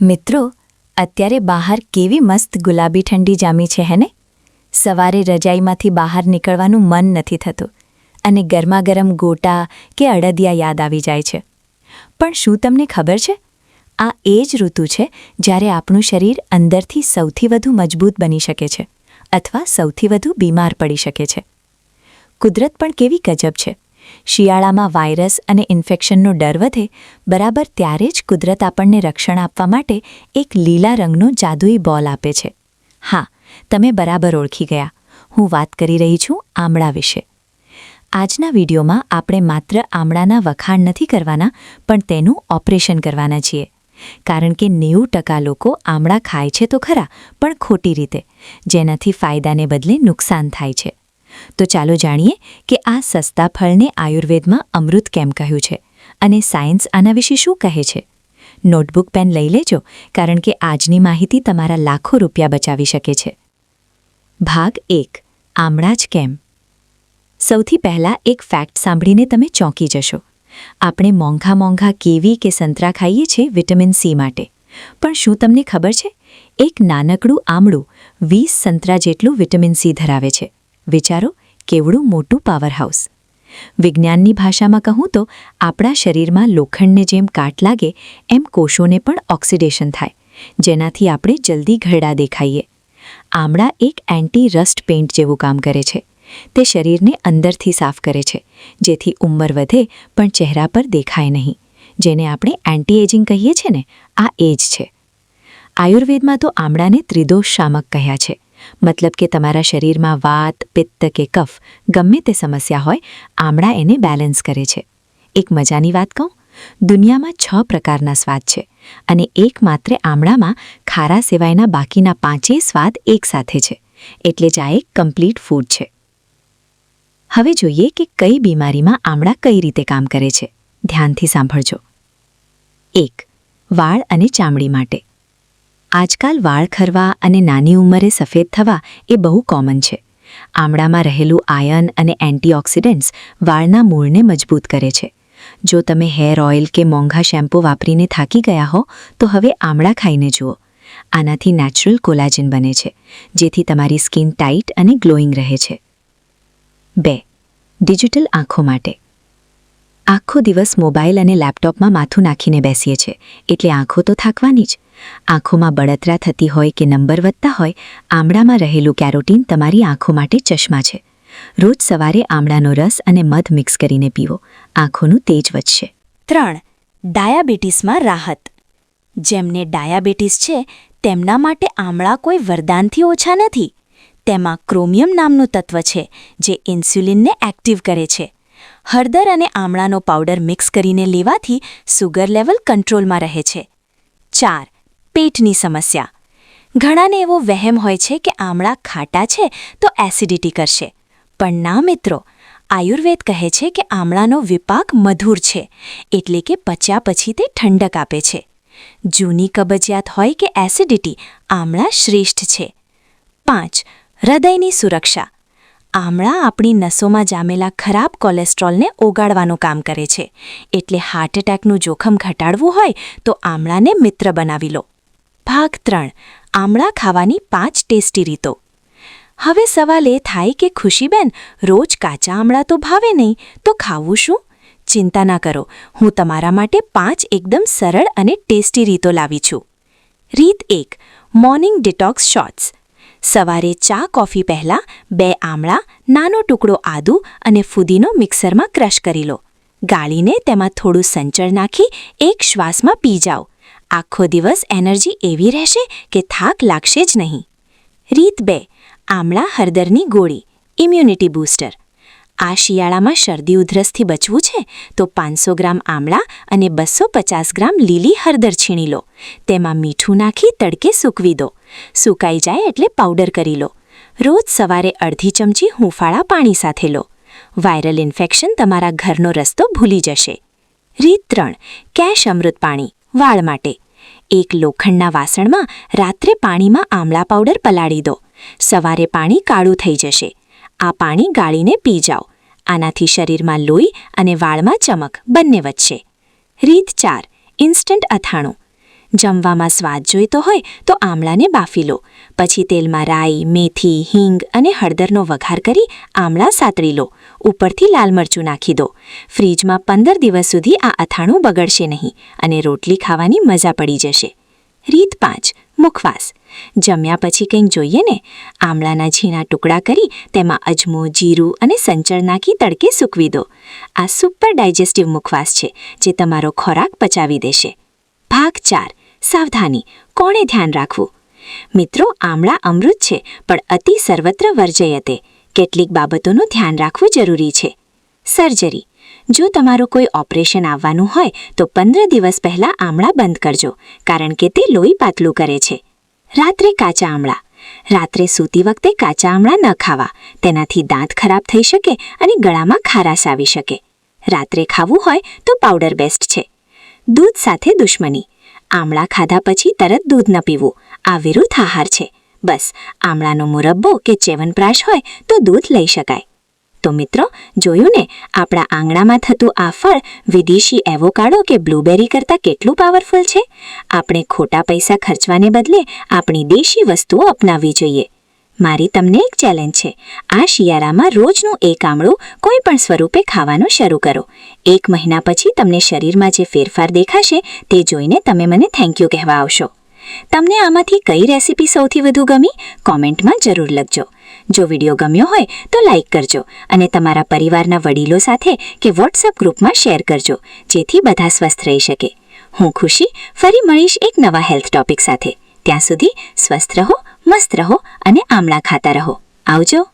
મિત્રો, અત્યારે બહાર કેવી મસ્ત ગુલાબી ઠંડી જામી છે હેને સવારે રજાઈમાંથી બહાર નીકળવાનું મન નથી થતું અને ગરમાગરમ ગોટા કે અડદિયા યાદ આવી જાય છે. પણ શું તમને ખબર છે? આ એ જ ઋતુ છે જ્યારે આપણું શરીર અંદરથી સૌથી વધુ મજબૂત બની શકે છે અથવા સૌથી વધુ બીમાર પડી શકે છે. કુદરત પણ કેવી ગજબ છે. શિયાળામાં વાયરસ અને ઇન્ફેક્શનનો ડર વધે, બરાબર ત્યારે જ કુદરત આપણને રક્ષણ આપવા માટે એક લીલા રંગનો જાદુઈ બોલ આપે છે. હા, તમે બરાબર ઓળખી ગયા. હું વાત કરી રહી છું આમળા વિશે. આજના વિડીયોમાં આપણે માત્ર આમળાના વખાણ નથી કરવાના, પણ તેનું ઓપરેશન કરવાના છીએ. કારણ કે નેવું ટકા લોકો આમળા ખાય છે તો ખરા, પણ ખોટી રીતે, જેનાથી ફાયદાને બદલે નુકસાન થાય છે. તો ચાલો જાણીએ કે આ સસ્તા ફળને આયુર્વેદમાં અમૃત કેમ કહ્યું છે અને સાયન્સ આના વિશે શું કહે છે? નોટબુક પેન લઈ લેજો, કારણ કે આજની માહિતી તમારા લાખો રૂપિયા બચાવી શકે છે. ભાગ એક, આમળા જ કેમ? સૌથી પહેલાં એક ફેક્ટ સાંભળીને તમે ચોંકી જશો. આપણે મોંઘા મોંઘા કેવી કે સંતરા ખાઈએ છીએ વિટામિન સી માટે. પણ શું તમને ખબર છે? એક નાનકડું આમળું વીસ સંતરા જેટલું વિટામિન સી ધરાવે છે. વિચારો, કેવડું મોટું પાવરહાઉસ વિજ્ઞાનની ભાષામાં કહું તો, આપણા શરીરમાં લોખંડને જેમ કાટ લાગે, એમ કોષોને પણ ઓક્સિડેશન થાય, જેનાથી આપણે જલ્દી ઘરડા દેખાઈએ. આમળા એક એન્ટી રસ્ટ પેઇન્ટ જેવું કામ કરે છે. તે શરીરને અંદરથી સાફ કરે છે, જેથી ઉંમર વધે, પણ ચહેરા પર દેખાય નહીં, જેને આપણે એન્ટી એજિંગ કહીએ છીએ ને, આ એજ છે. આયુર્વેદમાં તો આમળાને ત્રિદોષ શામક કહ્યા છે. મતલબ કે તમારા શરીરમાં વાત, પિત્ત કે કફ, ગમે તે સમસ્યા હોય, આમળા એને બેલેન્સ કરે છે. એક મજાની વાત કહું? દુનિયામાં છ પ્રકારના સ્વાદ છે અને એકમાત્ર આમળામાં ખારા સિવાયના બાકીના પાંચેય સ્વાદ એકસાથે છે. એટલે જ આ એક કમ્પ્લીટ ફૂડ છે. હવે જોઈએ કે કઈ બીમારીમાં આમળા કઈ રીતે કામ કરે છે. ધ્યાનથી સાંભળજો. એક, વાળ અને ચામડી માટે. આજકાલ વાળ ખરવા અને નાની ઉંમરે સફેદ થવા એ બહુ કોમન છે. આમળામાં રહેલું આયન અને એન્ટીઓક્સિડન્ટ્સ વાળના મૂળને મજબૂત કરે છે. જો તમે હેર ઓઇલ કે મોંઘા શેમ્પૂ વાપરીને થાકી ગયા હો, તો હવે આમળા ખાઈને જુઓ. આનાથી નેચરલ કોલાજિન બને છે, જેથી તમારી સ્કિન ટાઇટ અને ગ્લોઈંગ રહે છે. બે, ડિજિટલ આંખો માટે. આખો દિવસ મોબાઈલ અને લેપટોપમાં માથું નાખીને બેસીએ છીએ એટલે આંખો તો થાકવાની જ. આંખોમાં બળતરા થતી હોય કે નંબર વધતા હોય, આમળામાં રહેલું કેરોટીન તમારી આંખો માટે ચશ્મા છે. રોજ સવારે આમળાનો રસ અને મધ મિક્સ કરીને પીવો, આંખોનું તેજ વધશે. ત્રણ, ડાયાબિટીસમાં રાહત. જેમને ડાયાબિટીસ છે, તેમના માટે આમળા કોઈ વરદાનથી ઓછા નથી. તેમાં ક્રોમિયમ નામનું તત્વ છે, જે ઇન્સ્યુલિનને એક્ટિવ કરે છે. હળદર અને આમળાનો પાવડર મિક્સ કરીને લેવાથી સુગર લેવલ કંટ્રોલમાં રહે છે. ચાર, પેટની સમસ્યા. ઘણાને એવો વહેમ હોય છે કે આમળા ખાટા છે તો એસિડિટી કરશે. પણ ના મિત્રો, આયુર્વેદ કહે છે કે આમળાનો વિપાક મધુર છે, એટલે કે પચ્યા પછી તે ઠંડક આપે છે. જૂની કબજિયાત હોય કે એસિડિટી આમળા શ્રેષ્ઠ છે. પાંચ, હૃદયની સુરક્ષા. આમળા આપણી નસોમાં જામેલા ખરાબ કોલેસ્ટ્રોલને ઓગાળવાનું કામ કરે છે. એટલે હાર્ટ એટેકનું જોખમ ઘટાડવું હોય તો આમળાને મિત્ર બનાવી લો. ભાગ ત્રણ. આમળા ખાવાની પાંચ ટેસ્ટી રીતો. હવે સવાલ એ થાય કે ખુશીબેન, રોજ કાચા આમળા તો ભાવે નહીં, તો ખાવું શું? ચિંતા ના કરો. હું તમારા માટે પાંચ એકદમ સરળ અને ટેસ્ટી રીતો લાવી છું. રીત એક. Morning detox shots. સવારે ચા, કોફી પહેલાં બે આમળા, નાનો ટુકડો આદુ અને ફુદીનો મિક્સરમાં ક્રશ કરી લો. ગાળીને તેમાં થોડું સંચળ નાખી એક શ્વાસમાં પી જાઓ. આખો દિવસ એનર્જી એવી રહેશે કે થાક લાગશે જ નહીં. રીત બે, આમળા હળદરની ગોળી, ઇમ્યુનિટી બૂસ્ટર. આ શિયાળામાં શરદી ઉધરસથી બચવું છે? તો પાંચસો ગ્રામ આમળા અને બસો પચાસ ગ્રામ લીલી હળદર છીણી લો. તેમાં મીઠું નાખી તડકે સૂકવી દો. સુકાઈ જાય એટલે પાવડર કરી લો. રોજ સવારે અડધી ચમચી હુંફાળા પાણી સાથે લો. વાયરલ ઇન્ફેક્શન તમારા ઘરનો રસ્તો ભૂલી જશે. રીત ત્રણ. કેશ અમૃત પાણી. વાળ માટે. એક લોખંડના વાસણમાં રાત્રે પાણીમાં આમળા પાવડર પલાળી દો. સવારે પાણી કાળું થઈ જશે. આ પાણી ગાળીને પી જાઓ. આનાથી શરીરમાં લોહી અને વાળમાં ચમક બંને વધશે. રીત ચાર ઇન્સ્ટન્ટ અથાણું. જમવામાં સ્વાદ જોઈતો હોય તો આમળાને બાફી લો. પછી તેલમાં રાઈ, મેથી, હિંગ અને હળદરનો વઘાર કરી આમળા સાતળી લો. ઉપરથી લાલ મરચું નાખી દો. ફ્રીજમાં પંદર દિવસ સુધી આ અથાણું બગડશે નહીં અને રોટલી ખાવાની મજા પડી જશે. રીત પાંચ મુખવાસ. જમ્યા પછી કંઈક જોઈએ ને? આમળાના ઝીણા ટુકડા કરી તેમાં અજમો, જીરું અને સંચળ નાખી તડકે સૂકવી દો. આ સુપર ડાયજેસ્ટિવ મુખવાસ છે, જે તમારો ખોરાક પચાવી દેશે. ભાગ ચાર, સાવધાની. કોણે ધ્યાન રાખવું? મિત્રો, આમળા અમૃત છે, પણ અતિ સર્વત્ર વર્જયતે કેટલીક બાબતોનું ધ્યાન રાખવું જરૂરી છે. સર્જરી. જો તમારું કોઈ ઓપરેશન આવવાનું હોય, તો પંદર દિવસ પહેલાં આમળા બંધ કરજો, કારણ કે તે લોહી પાતળું કરે છે. રાત્રે કાચા આમળા. રાત્રે સૂતી વખતે કાચા આમળા ન ખાવા. તેનાથી દાંત ખરાબ થઈ શકે અને ગળામાં ખારાશ આવી શકે. રાત્રે ખાવું હોય, તો પાવડર બેસ્ટ છે. દૂધ સાથે દુશ્મની. આમળા ખાધા પછી તરત દૂધ ન પીવું. આ વિરુદ્ધ આહાર છે. બસ, આમળાનો મુરબ્બો કે ચ્યવનપ્રાશ હોય, તો દૂધ લઈ શકાય. તો મિત્રો, જોયું ને? આપણા આંગણામાં થતું આ ફળ વિદેશી એવોકાડો કે બ્લૂબેરી કરતાં કેટલું પાવરફુલ છે? આપણે ખોટા પૈસા ખર્ચવાને બદલે આપણી દેશી વસ્તુઓ અપનાવવી જોઈએ. મારી તમને એક ચેલેન્જ છે. આ શિયાળામાં રોજનું એક આમળું કોઈ પણ સ્વરૂપે ખાવાનું શરૂ કરો. એક મહિના પછી તમને શરીરમાં જે ફેરફાર દેખાશે તે જોઈને તમે મને થેન્ક યુ કહેવા આવશો. તમને આમાંથી કઈ રેસીપી સૌથી વધુ ગમી? કોમેન્ટમાં જરૂર લખજો. જો વીડિયો ગમ્યો હોય તો લાઈક કરજો અને તમારા પરિવારના વડીલો સાથે કે વોટ્સઅપ ગ્રુપમાં શેર કરજો, જેથી બધા સ્વસ્થ રહી શકે. હું ખુશી, ફરી મળીશ એક નવા હેલ્થ ટોપિક સાથે. ત્યાં સુધી સ્વસ્થ રહો, મસ્ત રહો અને આમળા ખાતા રહો. આવજો.